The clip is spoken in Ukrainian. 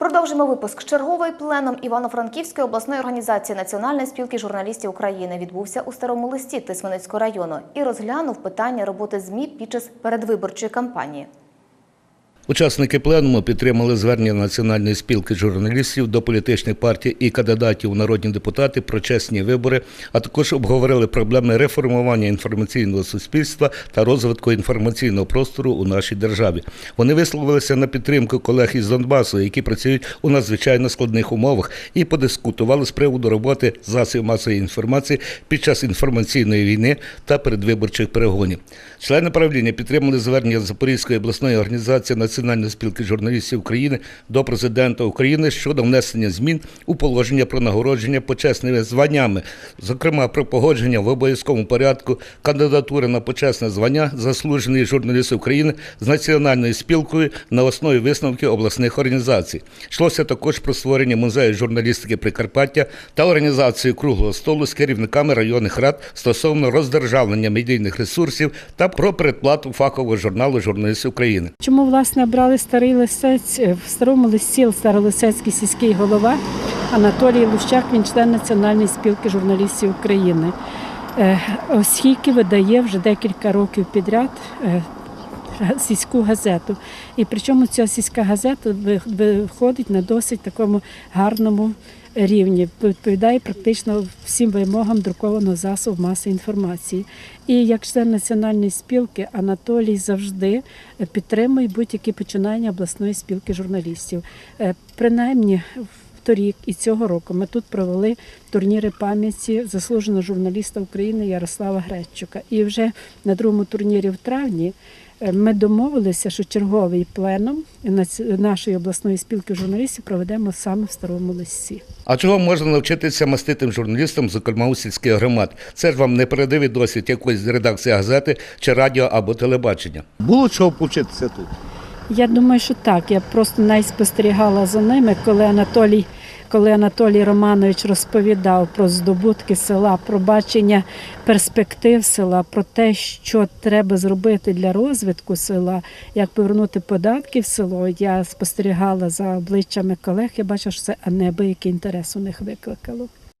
Продовжимо випуск. Черговий пленум Івано-Франківської обласної організації Національної спілки журналістів України відбувся у старому листі Тисменицького району і розглянув питання роботи ЗМІ під час передвиборчої кампанії. Учасники пленуму підтримали звернення Національної спілки журналістів до політичних партій і кандидатів у народні депутати про чесні вибори, а також обговорили проблеми реформування інформаційного суспільства та розвитку інформаційного простору у нашій державі. Вони висловилися на підтримку колег із Донбасу, які працюють у надзвичайно складних умовах, і подискутували з приводу роботи засобів масової інформації під час інформаційної війни та передвиборчих перегонів. Члени правління підтримали звернення Запорізької обласної організації Національної спілки журналістів України до президента України щодо внесення змін у положення про нагородження почесними званнями, зокрема про погодження в обов'язковому порядку кандидатури на почесне звання заслужений журналіст України з національною спілкою на основі висновків обласних організацій. Йшлося також про створення музею журналістики Прикарпаття та організацію круглого столу з керівниками районних рад стосовно роздержавлення медійних ресурсів та про передплату фахового журналу журналістів України. Чому власне обрали старий лисець Е, в старому листі Старолисецький сільський голова Анатолій Лущак, він член Національної спілки журналістів України, Е, оскільки видає вже декілька років підряд. Сільську газету, і причому ця сільська газета виходить на досить такому гарному рівні, відповідає практично всім вимогам друкованого засобу маси інформації. І як член національної спілки Анатолій завжди е, підтримує будь-які починання обласної спілки журналістів. Е, Принаймні торік і цього року ми тут провели турніри пам'яті заслуженого журналіста України Ярослава Гречука. І вже на другому турнірі в травні. Е, Ми домовилися, що черговий пленум нашої обласної спілки журналістів проведемо саме в старому лисі. А чого можна навчитися маститим журналістам, зокрема у сільських громад? Це ж вам не передовий досвід якоїсь редакції газети чи радіо або телебачення. Було чого повчитися тут. Я думаю, що так. Я просто найспостерігала за ними, коли Анатолій, коли Анатолій Романович розповідав про здобутки села, про бачення перспектив села, про те, що треба зробити для розвитку села, як повернути податки в село. Я спостерігала за обличчями колег. Я бачила, що це неабиякий інтерес у них викликало.